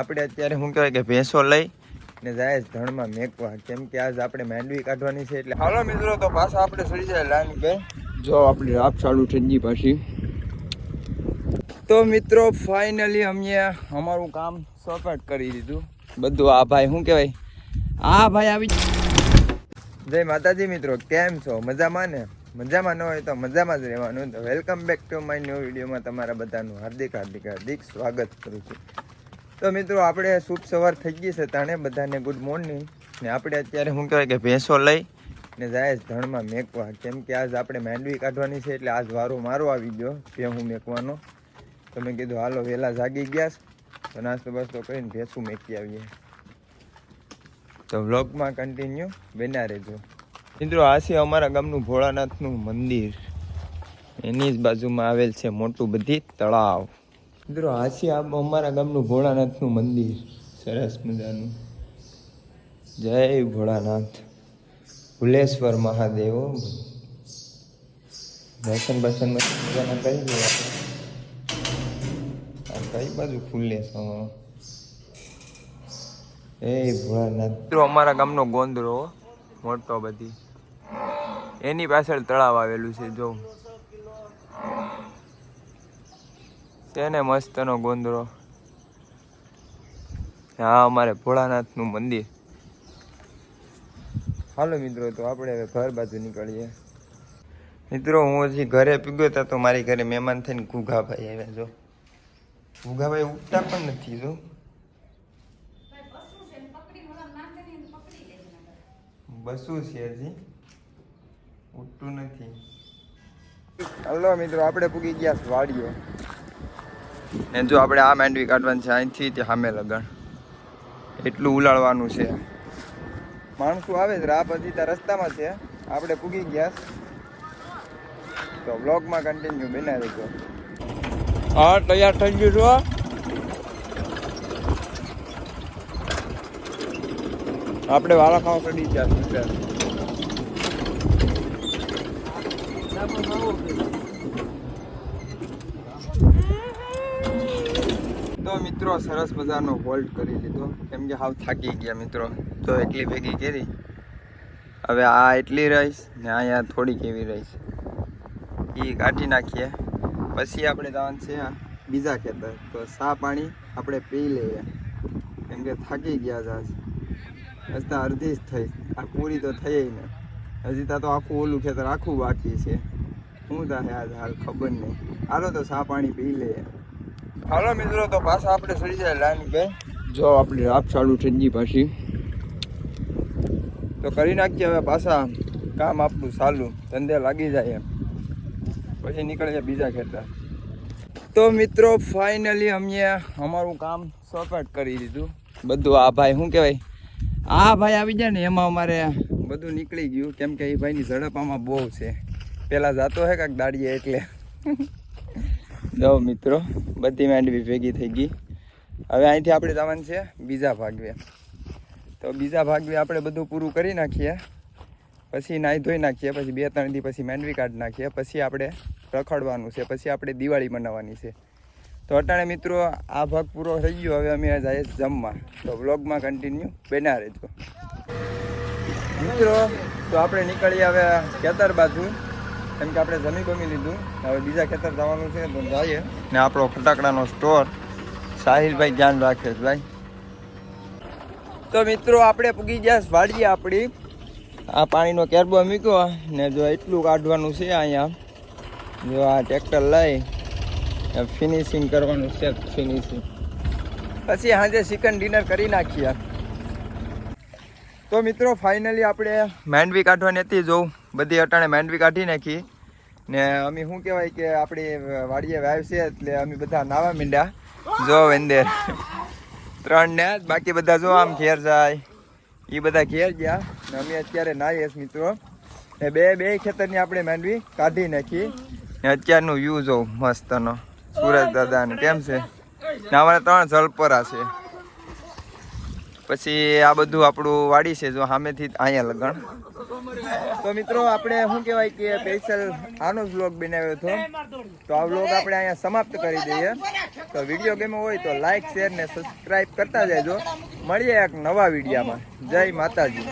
આપણે અત્યારે શું કહેવાય કે ભેંસો લઈ ને જાય ધણમાં મેકવા. કેમ કે આજ આપણે માંડવી કાઢવાની છે એટલે હાલો મિત્રો, તો પાછા આપણે સડી જાય લાઈન બે જો આપણી રાપ ચાલુ થઈ પાછી. તો મિત્રો ફાઇનલી અમે અમારું કામ સપાટ કરી દીધું. બધું આ ભાઈ શું કહેવાય? આ ભાઈ આવી જય માતાજી મિત્રો, કેમ છો? મજામાં ને? મજામાં ન હોય તો મજામાં જ રહેવાનું. Welcome back to my new વિડીયોમાં તમારા બધાનું હાર્દિક હાર્દિક હાર્દિક સ્વાગત કરું છું. તો મિત્રો, આપણે શુભ સવાર થઈ ગઈ છે તાણે બધાને ગુડ મોર્નિંગ ને આપણે અત્યારે શું કહેવાય કે ભેંસો લઈ ને જાય ધણમાં મેકવા. કેમ કે આજ આપણે માંડવી કાઢવાની છે એટલે આજ વારો મારો આવી ગયો ભેહું મેકવાનો. તો મેં કીધું, હાલો વહેલા જાગી ગયા તો નાસ્તો બાસ્તો કરીને ભેંસું મેકી આવીએ. તો વ્લોગમાં કન્ટિન્યુ બન્યા રહેજો. મિત્રો, આ છે અમારા ગામનું ભોળાનાથનું મંદિર. એની જ બાજુમાં આવેલ છે મોટું બધી તળાવ. મિત્રો આ છે અમારા ગામનું ભોળાનાથનું મંદિર. સરસ મજાનું. જય ભોળાનાથ. ભુલેશ્વર મહાદેવ. દર્શન બર્શન મજાના કરી દઈએ કઈ બાજુ ખુલ્લે છે એ ભોળાનાથ. મિત્રો, અમારા ગામનો ગોંદરો, મોટો બધી. એની પાછળ તળાવ આવેલું છે, જો. તેને મસ્તનો ગોંદરો. હા, અમારે ભોળાનાથનું મંદિર. હાલો મિત્રો, તો આપણે હવે ઘર બાજુ નીકળીએ. મિત્રો, હું હજી ઘરે પીગ્યો હતો તો મારી ઘરે મહેમાન થઈને ઘુઘાભાઈ આવ્યા, જો. ઘુઘાભાઈ ઉઠતા પણ નથી, જો. બસું છે હજી. ઉઠતું નથી. હલો મિત્રો, આપણે પૂગી ગયા છે વાડીએ. ને જો આપણે આ માંડવી કાઢવાની છે, અહીંથી તે સામે લગણ એટલું ઉલાળવાનું છે. માણસો આવે છે, રાહ પછી ત્યાં રસ્તામાં છે. આપણે પૂગી ગયા તો બ્લોગમાં કન્ટિન્યુ બનાવી દેજો હા, તૈયાર થઈ ગયું છો આપણે વાળા ખાવા ચડી ગયા તો મિત્રો સરસ મજાનો હોલ્ડ કરી લીધો. કેમ કે હાવ થાકી ગયા મિત્રો. તો એટલી ભેગી કરી. હવે આ એટલી રહીશ ને અહીંયા થોડીક એવી રહીશ. એ કાઢી નાખીએ. પછી આપણે જવાનું છે બીજા ખેતર. તો સા પાણી આપણે પી લઈએ. કેમ કે થાકી ગયા જાસ આજ. હજી તો અડધી જ થઈ. આ પૂરી તો થઈ ને. હજી ત્યાં તો આખું ઓલું ખેતર આખું બાકી છે. શું થાય આજ હાલ ખબર નહીં. હાલો તો સા પાણી પી લઈએ. હાલો મિત્રો, તો પાછા આપણે સરી જાય લાઈન બે જો આપણી રાપ ચાલુ થઈ પાછી. તો કરી નાખીએ હવે પાછા કામ આપણું ચાલુ. ધંધે લાગી જાય એમ. પછી નીકળીએ બીજા ખેતર. તો મિત્રો ફાઇનલી અમે અમારું કામ સપાટ કરી દીધું. બધું આ ભાઈ, શું કહેવાય? આ ભાઈ આવી જાય ને, એમાં અમારે બધું નીકળી ગયું. કેમ કે એ ભાઈની ઝડપ આમાં બહુ છે. પહેલાં જાતો હે કાંક દાડીએ એટલે. જો મિત્રો, બધી માંડવી ભેગી થઈ ગઈ. હવે અહીંથી આપણે જવાનું છે બીજા ભાગવે. તો બીજા ભાગવે આપણે બધું પૂરું કરી નાખીએ. પછી નાહી ધોઈ નાખીએ, પછી બે ત્રણ દી પછી માંડવી કાઢી નાખીએ, પછી આપણે રખડવાનું છે, પછી આપણે દિવાળી મનાવવાની છે. તો અટાણે મિત્રો, આ ભાગ પૂરો થઈ ગયો, હવે અમે જઈએ જમવા. તો વ્લોગમાં કન્ટિન્યુ બેના રહેજો. મિત્રો, તો આપણે નીકળીએ હવે ખેતર બાજુ. કેમ કે આપણે જમી બમી લીધું. હવે બીજા ખેતર જવાનું છે, તો જઈએ. ને આપણો ફટાકડાનો સ્ટોર સાહિલભાઈ ધ્યાન રાખે છે, ભાઈ. તો મિત્રો, આપણે પૂગી ગયા વાડીએ આપણી. આ પાણીનો કેરબો મૂક્યો ને જો એટલું કાઢવાનું છે અહીંયા. જો આ ટ્રેક્ટર લઈ ફિનિશિંગ કરવાનું છે ફિનિશિંગ પછી સાંજે ચિકન ડિનર કરી નાખીએ. તો મિત્રો ફાઇનલી આપણે માંડવી કાઢવાની હતી. જોઉં બધી અટાણે માંડવી કાઢી નાખી. ને અમે શું કહેવાય કે આપણી વાડીએ વાવ છે એટલે અમે બધા નાવા મીંડ્યા જો વેંદેર ત્રણ ને બાકી બધા જો આમ ઘેર જાય. એ બધા ઘેર ગયા ને અમે અત્યારે નાહીએ મિત્રો. ને બે બે ખેતરની આપણે માંડવી કાઢી નાખી. ને અત્યારનું વ્યૂ જો મસ્તનો. સુરજ દાદાને, કેમ છે? ને અમારે ત્રણ જલપરા છે. પછી આ બધું આપણું વાડી છે, જો સામેથી અહીંયા લગણ. તો મિત્રો, આપણે શું કહેવાય કે સ્પેશિયલ આનો વ્લોગ બનાવ્યો હતો. તો આ વ્લોગ આપણે અહીંયા સમાપ્ત કરી દઈએ. તો વીડિયો ગેમો હોય તો લાઈક શેર ને સબસ્ક્રાઈબ કરતા જજો. મળીએ એક નવા વિડીયામાં જય માતાજી.